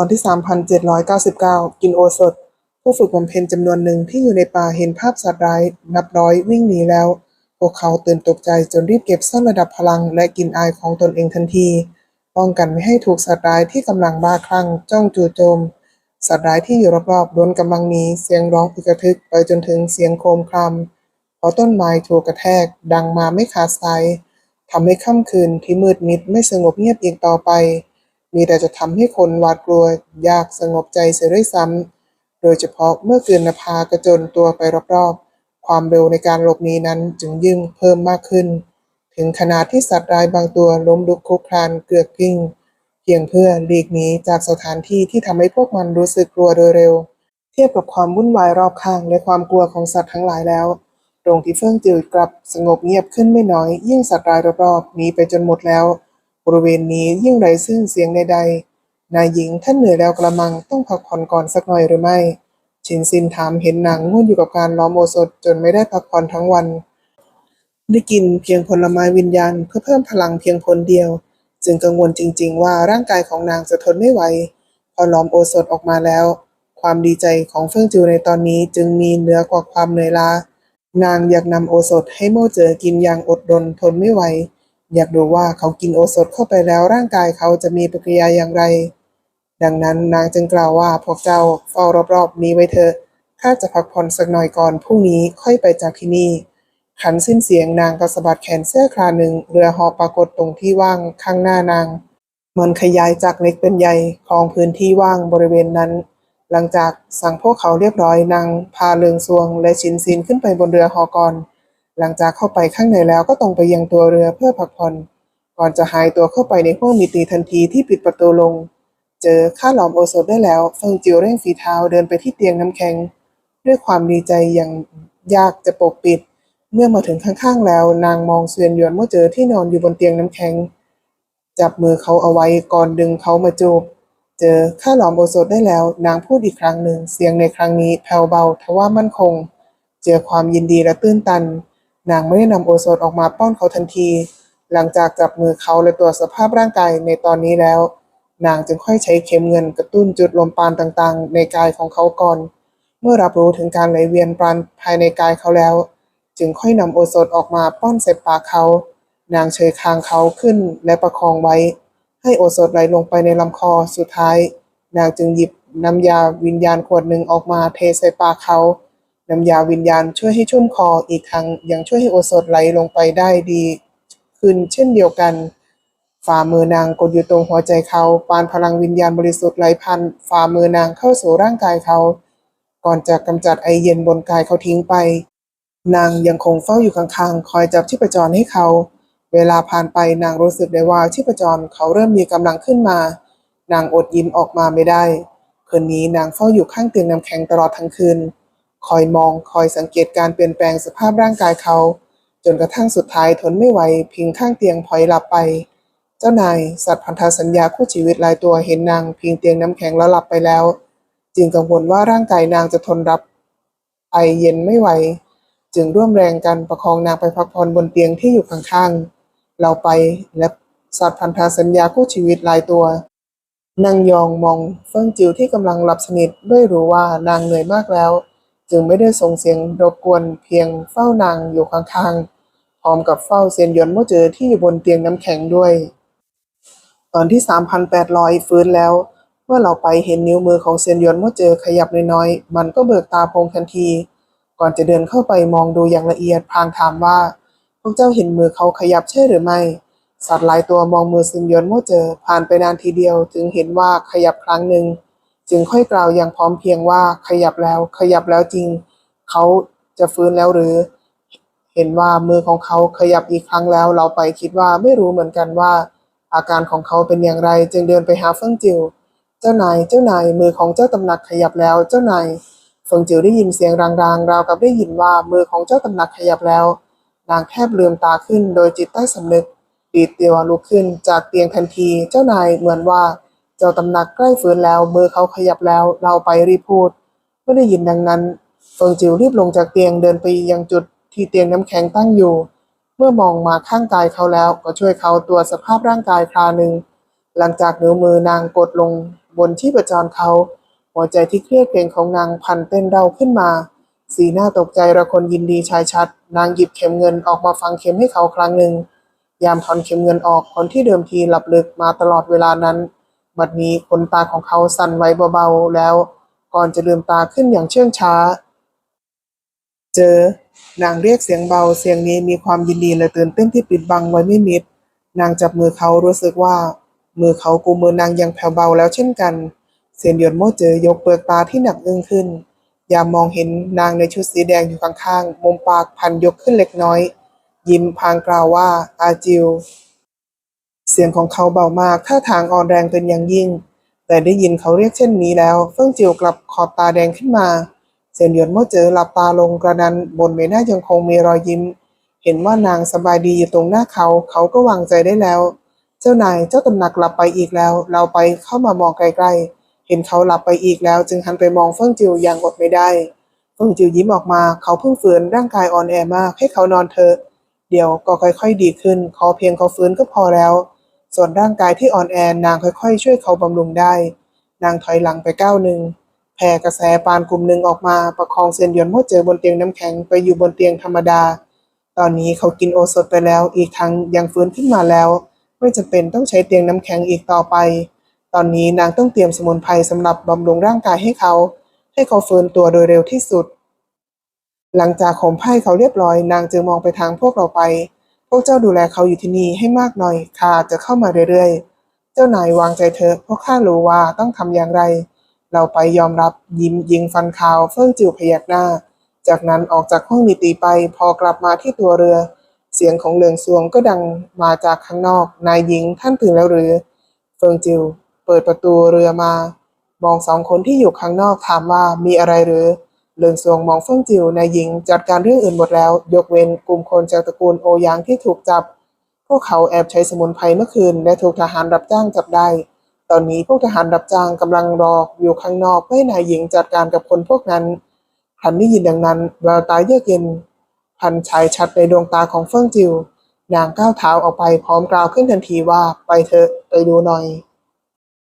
ตอนที่ 3,799 กินโอสถ ผู้ฝึกบำเพ็ญจำนวนหนึ่งที่อยู่ในป่าเห็นภาพสัตว์ร้าย นับร้อยวิ่งหนีแล้ว พวกเขาตื่นตกใจจนรีบเก็บซ่อนระดับพลังและกินอายของตนเองทันที ป้องกันไม่ให้ถูกสัตว์ร้ายที่กำลังบ้าคลั่งจ้องจู่โจม สัตว์ร้ายที่อยู่รอบๆล้นกำลังหนีเสียงร้องอึกระทึกไปจนถึงเสียงโครมครามพราะต้นไม้ถูกกระแทก ดังมาไม่ขาดสายทำให้ค่ำคืนที่มืดมิดไม่สงบเงียบอีกต่อไป มีแต่จะทำให้คนหวาดกลัวยากสงบใจเสียด้วยซ้ำ โดยเฉพาะเมื่อคืนนภากระโจนตัวไปรอบๆ ความเร็วในการหลบหนีนั้นจึงยิ่งเพิ่มมากขึ้น ถึงขนาดที่สัตว์ร้ายบางตัวล้มลุกคลุกคลานเกือกกลิ้งเพียงเพื่อหลีกหนีจากสถานที่ที่ทำให้พวกมันรู้สึกกลัวโดยเร็ว เทียบกับความวุ่นวายรอบข้างและความกลัวของสัตว์ทั้งหลายแล้วตรงที่เฟื่องจืดกลับสงบเงียบขึ้นไม่น้อย ยิ่งสัตว์ร้ายรอบๆหนีไปจนหมดแล้ว บริเวณนี้ยิ่งไร้ซึ่งเสียงใดๆ นายหญิงท่านเหนื่อยแล้วกระมังต้องพักผ่อนก่อนสักหน่อยหรือไม่ ชินซินถามเห็นนางง่วนอยู่กับการล้อมโอสถจนไม่ได้พักผ่อนทั้งวัน ได้กินเพียงผลไม้วิญญาณเพื่อเพิ่มพลังเพียงผลเดียว จึงกังวลจริง ๆ ว่าร่างกายของนางจะทนไม่ไหว พอล้อมโอสถออกมาแล้ว ความดีใจของเฟิ่งจิวในตอนนี้จึงมีเหนือกว่าความเหนื่อยล้านางอยากนำโอสถให้โม่เจอกินอย่างอดรนทนไม่ไหว อยากดูว่าเขากินโอสถเข้าไปแล้วร่างกายเขาจะมีปฏิกิริยาอย่างไร ดังนั้นนางจึงกล่าวว่าพวกเจ้าเฝ้ารอบๆนี้ไว้เถอะข้าจะพักผ่อนสักหน่อยก่อนพรุ่งนี้ค่อยไปจากที่นี่ ขันสิ้นเสียงนางก็สะบัดแขนเสื้อคราหนึ่งเรือหอปรากฏตรงที่ว่างข้างหน้านาง มันขยายจากเล็กเป็นใหญ่ของพื้นที่ว่างบริเวณนั้น หลังจากสั่งพวกเขาเรียบร้อยนางพาเลืองซวงและชินซินขึ้นไปบนเรือหอก่อน หลังจากเข้าไปข้างในแล้วก็ตรงไปยังตัวเรือเพื่อพักผ่อน ก่อนจะหายตัวเข้าไปในห้องมิตีทันทีที่ปิดประตูลง เจอข้าหลอมโอสถได้แล้วเฟิงจิวเร่งฝีเท้าเดินไปที่เตียงน้ำแข็ง ด้วยความดีใจอย่างยากจะปกปิด เมื่อมาถึงข้างๆแล้ว นางมองเสวียนหยวนเมื่อเจอที่นอนอยู่บนเตียงน้ำแข็ง จับมือเขาเอาไว้ก่อนดึงเขามาจูบเจอข้าหลอมโอสถได้แล้ว นางพูดอีกครั้งหนึ่งเสียงในครั้งนี้แผ่วเบาทว่ามั่นคง เจอความยินดีและตื้นตัน นางไม่ได้นำโอสถออกมาป้อนเขาทันที หลังจากจับมือเขาและตรวจสภาพร่างกายในตอนนี้แล้ว นางจึงค่อยใช้เข็มเงินกระตุ้นจุดลมปาณต่างๆ ในกายของเขาก่อน เมื่อรับรู้ถึงการไหลเวียนปาณภายในกายเขาแล้ว จึงค่อยนำโอสถออกมาป้อนใส่ปากเขา นางเชยคางเขาขึ้นและประคองไว้ ให้โอสถไหลลงไปในลำคอสุดท้าย นางจึงหยิบน้ำยาวิญญาณขวดหนึ่งออกมาเทใส่ปากเขา น้ำยาวิญญาณช่วยให้ชุ่มคออีกทั้งยังช่วยให้โอสถไหลลงไปได้ดีขึ้นเช่นเดียวกัน ฝ่ามือนางกดอยู่ตรงหัวใจเขาปานพลังวิญญาณบริสุทธิ์ไหลพันฝ่ามือนางเข้าสู่ร่างกายเขา ก่อนจะกำจัดไอเย็นบนกายเขาทิ้งไป นางยังคงเฝ้าอยู่ข้างๆ คอยจับชีพจรให้เขา เวลาผ่านไปนางรู้สึกได้ว่าชีพจรเขาเริ่มมีกำลังขึ้นมา นางอดยิ้มออกมาไม่ได้คืนนี้นางเฝ้าอยู่ข้างเตียงน้ำแข็งตลอดทั้งคืน คอยมองคอยสังเกตการเปลี่ยนแปลงสภาพร่างกายเขา จนกระทั่งสุดท้ายทนไม่ไหวพิงข้างเตียงพลอยหลับไป เจ้านายสัตว์พันธสัญญาคู่ชีวิตหลายตัวเห็นนางพิงเตียงน้ำแข็งแล้วหลับไปแล้ว จึงกังวลว่าร่างกายนางจะทนรับ ไอเย็นไม่ไหว จึงร่วมแรงกันประคองนางไปพักผ่อนบนเตียงที่อยู่ข้างๆเราไปและสัตว์พันธสัญญาคู่ชีวิตหลายตัวนางยองมองเฟิงจิวที่กำลังหลับสนิทด้วยรู้ว่านางเหนื่อยมากแล้ว จึงไม่ได้ส่งเสียงรบกวนเพียงเฝ้านางอยู่ข้างๆพร้อมกับเฝ้าเซียนหยวนโมเจอที่อยู่บนเตียงน้ำแข็งด้วย ตอนที่ 3,800 ฟื้นแล้ว เมื่อเราไปเห็นนิ้วมือของเซียนหยวนโมเจอขยับน้อยๆ มันก็เบิกตาโพงทันที ก่อนจะเดินเข้าไปมองดูอย่างละเอียดพลางถามว่า พวกเจ้าเห็นมือเขาขยับใช่หรือไม่ สัตว์หลายตัวมองมือเซียนหยวนโมเจอผ่านไปนานทีเดียว จึงเห็นว่าขยับครั้งหนึ่ง จึงค่อยกล่าวอย่างพร้อมเพียงว่าขยับแล้วขยับแล้วจริง เขาจะฟื้นแล้วหรือ เห็นว่ามือของเขาขยับอีกครั้งแล้ว เราไปคิดว่าไม่รู้เหมือนกันว่า อาการของเขาเป็นอย่างไร จึงเดินไปหาเฟิงจิวเจ้านายเจ้านายมือของเจ้าตำหนักขยับแล้วเจ้านายเฟิงจิวได้ยินเสียงรางๆราวกับได้ยินว่ามือของเจ้าตำหนักขยับแล้วนางแทบลืมตาขึ้นโดยจิตใต้สำนึกดีดเตียวลุกขึ้นจากเตียงทันทีเจ้านายเหมือนว่า เจ้าตำหนักใกล้ฟื้นแล้วมือเขาขยับแล้วเราไปรีบพูดเมื่อได้ยินดังนั้นเฟิงจิวรีบลงจากเตียงเดินไปยังจุดที่เตียงน้ำแข็งตั้งอยู่ เมื่อมองมาข้างกายเขาแล้วก็ช่วยเขาตรวจสภาพร่างกายคราหนึ่ง หลังจากนิ้วมือนางกดลงบนที่ประจรเขา หัวใจที่เครียดเกรงของนางพันเต้นเดาขึ้นมา สีหน้าตกใจระคนยินดีชายชัด นางหยิบเข็มเงินออกมาฟังเข็มให้เขาครั้งหนึ่ง ยามถอนเข็มเงินออกคนที่เดิมทีหลับลึกมาตลอดเวลานั้น บัดนี้ขนตาของเขาสั่นไหวเบาๆแล้ว ก่อนจะลืมตาขึ้นอย่างเชื่องช้า เจอนางเรียกเสียงเบาเสียงนี้มีความยินดีและตื่นเต้นที่ปิดบังไว้ไม่มิด นางจับมือเขารู้สึกว่า มือเขากุมมือนางยังแผ่วเบาแล้วเช่นกัน เสียนหยวนโมเจอยกเปลือกตาที่หนักอึ้งขึ้น ยามมองเห็นนางในชุดสีแดงอยู่ข้างๆมุมปากพันยกขึ้นเล็กน้อย ยิ้มพางกล่าวว่าอาจิว สียงของเขาเบามากท่าทางอ่อนแรงเป็นอย่างยิ่ง แต่ได้ยินเขาเรียกเช่นนี้แล้ว เฟิ่งจิวกลับขอบตาแดงขึ้นมาเซียนหยวนโม่เจอหลับตาลงกระนั้นบนใบหน้ายังคงมีรอยยิ้ม เห็นว่านางสบายดีอยู่ตรงหน้าเขาเขาก็วางใจได้แล้ว เจ้านายเจ้าตำหนักหลับไปอีกแล้ว เราไปเข้ามามองไกลๆ เห็นเขาหลับไปอีกแล้ว จึงหันไปมองเฟิ่งจิวอย่างอดไม่ได้เฟิ่งจิวยิ้มออกมาเขาเพิ่งฟื้นร่างกายอ่อนแอมากให้เขานอนเถอะเดี๋ยวก็ค่อยๆดีขึ้น ขอเพียงเขาฟื้นก็พอแล้ว ส่วนร่างกายที่อ่อนแอนางค่อยๆ ช่วยเขาบำรุงได้ นางถอยหลังไปก้าวหนึ่งแผ่กระแสปานกลุ่มหนึ่งออกมาประคองเซียนหยวนโม่เจอบนเตียงน้ำแข็งไปอยู่บนเตียงธรรมดา ตอนนี้เขากินโอสถไปแล้วอีกทั้งยังฟื้นขึ้นมาแล้ว ไม่จำเป็นต้องใช้เตียงน้ำแข็งอีกต่อไป ตอนนี้นางต้องเตรียมสมุนไพรสำหรับบำรุงร่างกายให้เขา ให้เขาฟื้นตัวโดยเร็วที่สุด หลังจากข่มไพ่เขาเรียบร้อย นางจึงมองไปทางพวกเราไป พวกเจ้าดูแลเขาอยู่ที่นี่ให้มากหน่อยข้าจะเข้ามาเรื่อยๆ เจ้านาย วางใจเถอเพราะข้ารู้ว่าต้องทำอย่างไร เราไปยอมรับยิ้มยิงฟันขาวเฟิ่งจิวพยักหน้า จากนั้นออกจากห้องนิติไปพอกลับมาที่ตัวเรือ เสียงของเหลืองซวงก็ดังมาจากข้างนอก นายหญิงท่านตื่นแล้วหรือ เฟิงจิวเปิดประตูเรือมา มองสองคนที่อยู่ข้างนอกถามว่ามีอะไรหรือ เลิงซวงมองเฟิงจิวนายหญิงจัดการเรื่องอื่นหมดแล้ว ยกเว้นกลุ่มคนจากตระกูลโอยางที่ถูกจับ พวกเขาแอบใช้สมุนไพรเมื่อคืนและถูกทหารรับจ้างจับได้ ตอนนี้พวกทหารรับจ้างกำลังรออยู่ข้างนอกเพื่อให้นายหญิงจัดการกับคนพวกนั้นพันได้ยินดังนั้นแววตาเยือกเย็น พันชายชัดในดวงตาของเฟิ่งจิว นางก้าวเท้าออกไปพร้อมกล่าวขึ้นทันทีว่าไปเถอะไปดูหน่อย